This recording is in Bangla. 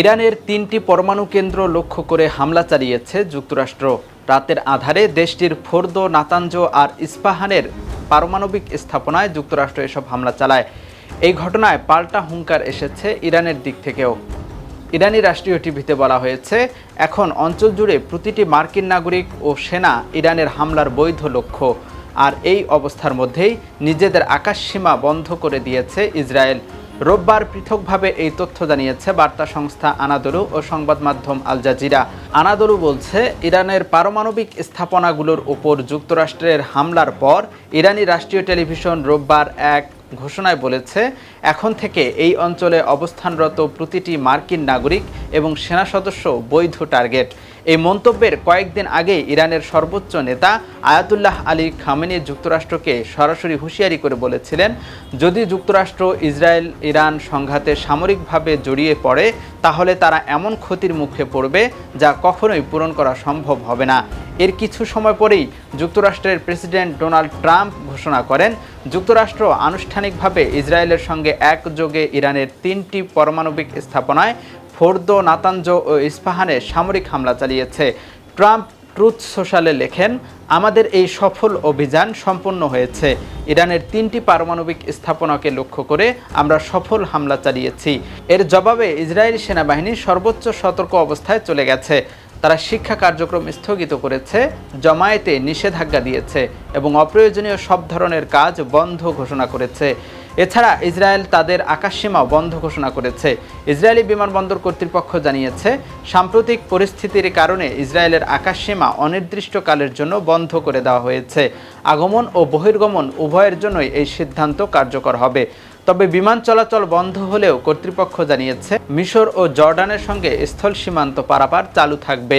ইরানের তিনটি পরমাণু কেন্দ্র লক্ষ্য করে হামলা চালিয়েছে যুক্তরাষ্ট্র। রাতের আধারে দেশটির ফোর্দো নাতাঞ্জ আর ইস্পাহানের পারমাণবিক স্থাপনায় যুক্তরাষ্ট্র এসব হামলা চালায়। এই ঘটনায় পাল্টা হুঙ্কার এসেছে ইরানের দিক থেকেও। ইরানি রাষ্ট্রীয় টিভিতে বলা হয়েছে, এখন অঞ্চল জুড়ে প্রতিটি মার্কিন নাগরিক ও সেনা ইরানের হামলার বৈধ লক্ষ্য। আর এই অবস্থার মধ্যেই নিজেদের আকাশসীমা বন্ধ করে দিয়েছে ইসরায়েল। রোববার পৃথকভাবে এই তথ্য জানিয়েছে বার্তা সংস্থা আনাদরু ও সংবাদ মাধ্যম আল জাজিরা। আনাদরু বলছে, ইরানের পারমাণবিক স্থাপনাগুলোর উপর যুক্তরাষ্ট্রের হামলার পর ইরানি রাষ্ট্রীয় টেলিভিশন রোববার এক ঘোষণায় বলেছে, এখন থেকে এই অঞ্চলে অবস্থানরত প্রতিটি মার্কিন নাগরিক এবং সেনা সদস্য বৈধ টার্গেট। এই মন্তব্যের কয়েকদিন আগে ইরানের সর্বোচ্চ নেতা আয়াতুল্লাহ আলী খামেনি যুক্তরাষ্ট্রকে সরাসরি হুঁশিয়ারি করে বলেছিলেন, যদি যুক্তরাষ্ট্র ইসরায়েল ইরান সংঘাতে সামরিকভাবে জড়িয়ে পড়ে, তাহলে তারা এমন ক্ষতির মুখে পড়বে যা কখনোই পূরণ করা সম্ভব হবে না। এর কিছু সময় পরেই যুক্তরাষ্ট্রের প্রেসিডেন্ট ডোনাল্ড ট্রাম্প ঘোষণা করেন, যুক্তরাষ্ট্র আনুষ্ঠানিকভাবে ইসরায়েলের সঙ্গে একযোগে ইরানের তিনটি পারমাণবিক স্থাপনায় ফোর্দো নাতাঞ্জ ও ইস্পাহানে সামরিক হামলা চালিয়েছে। ট্রাম্প ট্রুথ সোশ্যালে লেখেন, আমাদের এই সফল অভিযান সম্পন্ন হয়েছে। ইরানের তিনটি পারমাণবিক স্থাপনাকে লক্ষ্য করে আমরা সফল হামলা চালিয়েছি। এর জবাবে ইসরায়েলি সেনাবাহিনী সর্বোচ্চ সতর্ক অবস্থায় চলে গেছে। তারা শিক্ষা কার্যক্রম স্থগিত করেছে, জমায়েতে নিষেধাজ্ঞা দিয়েছে এবং অপ্রয়োজনীয় সব ধরনের কাজ বন্ধ ঘোষণা করেছে। এছাড়া ইসরায়েল তাদের আকাশসীমা বন্ধ ঘোষণা করেছে। ইসরায়েলি বিমানবন্দর কর্তৃপক্ষ জানিয়েছে, সাম্প্রতিক পরিস্থিতির কারণে ইসরায়েলের আকাশসীমা অনির্দিষ্টকালের জন্য বন্ধ করে দেওয়া হয়েছে। আগমন ও বহির্গমন উভয়ের জন্যই এই সিদ্ধান্ত কার্যকর হবে। তবে বিমান চলাচল বন্ধ হলেও কর্তৃপক্ষ জানিয়েছে, মিশর ও জর্ডানের সঙ্গে স্থল সীমান্ত পারাপার চালু থাকবে।